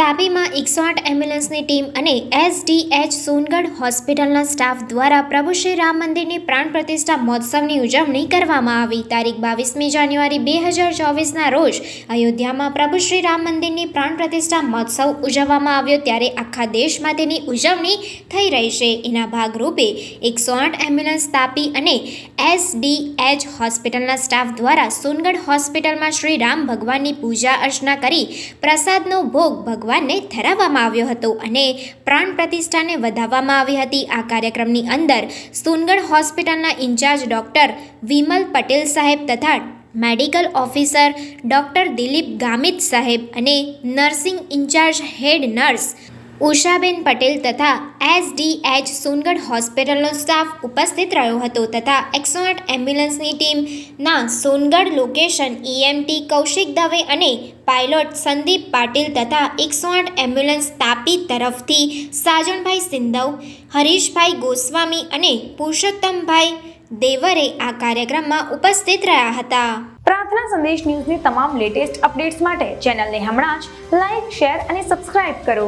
તાપીમાં એકસો આઠ એમ્બ્યુલન્સની ટીમ અને એસડીએચ સોનગઢ હોસ્પિટલના સ્ટાફ દ્વારા પ્રભુ શ્રી રામ મંદિરની પ્રાણ પ્રતિષ્ઠા મહોત્સવની ઉજવણી કરવામાં આવી. તારીખ બાવીસમી જાન્યુઆરી બે હજાર ચોવીસના રોજ અયોધ્યામાં પ્રભુ શ્રી રામ મંદિરની પ્રાણ પ્રતિષ્ઠા મહોત્સવ ઉજવવામાં આવ્યો ત્યારે આખા દેશમાં તેની ઉજવણી થઈ રહી છે. એના ભાગરૂપે એકસો આઠ એમ્બ્યુલન્સ તાપી અને એસડીએચ હોસ્પિટલના સ્ટાફ દ્વારા સોનગઢ હોસ્પિટલમાં શ્રી રામ ભગવાનની પૂજા અર્ચના કરી પ્રસાદનો ભોગ ભગવાનને ધરાવવામાં આવ્યો હતો અને પ્રાણ પ્રતિષ્ઠાને વધાવવામાં આવી હતી. આ કાર્યક્રમની અંદર સોનગઢ હોસ્પિટલના ઇન્ચાર્જ ડૉક્ટર વિમલ પટેલ સાહેબ તથા medical officer doctor Dilip Gamit સાહેબ અને nursing in charge head nurse Ushaben Patel તથા એસડીએચ સોનગઢ હોસ્પિટલનો સ્ટાફ ઉપસ્થિત રહ્યો હતો તથા એકસો આઠ એમ્બ્યુલન્સની ટીમના સોનગઢ લોકેશન ઈએમટી કૌશિક દવે અને પાયલોટ સંદીપ પાટીલ તથા એકસો આઠ એમ્બ્યુલન્સ તાપી તરફથી સાજણભાઈ સિંધવ, હરીશભાઈ ગોસ્વામી અને પુરુષોત્તમભાઈ દેવરે આ કાર્યક્રમમાં ઉપસ્થિત રહ્યા હતા. પ્રાર્થના સંદેશ ન્યૂઝની તમામ લેટેસ્ટ અપડેટ્સ માટે ચેનલને હમણાં જ લાઇક શેર અને સબસ્ક્રાઇબ કરો.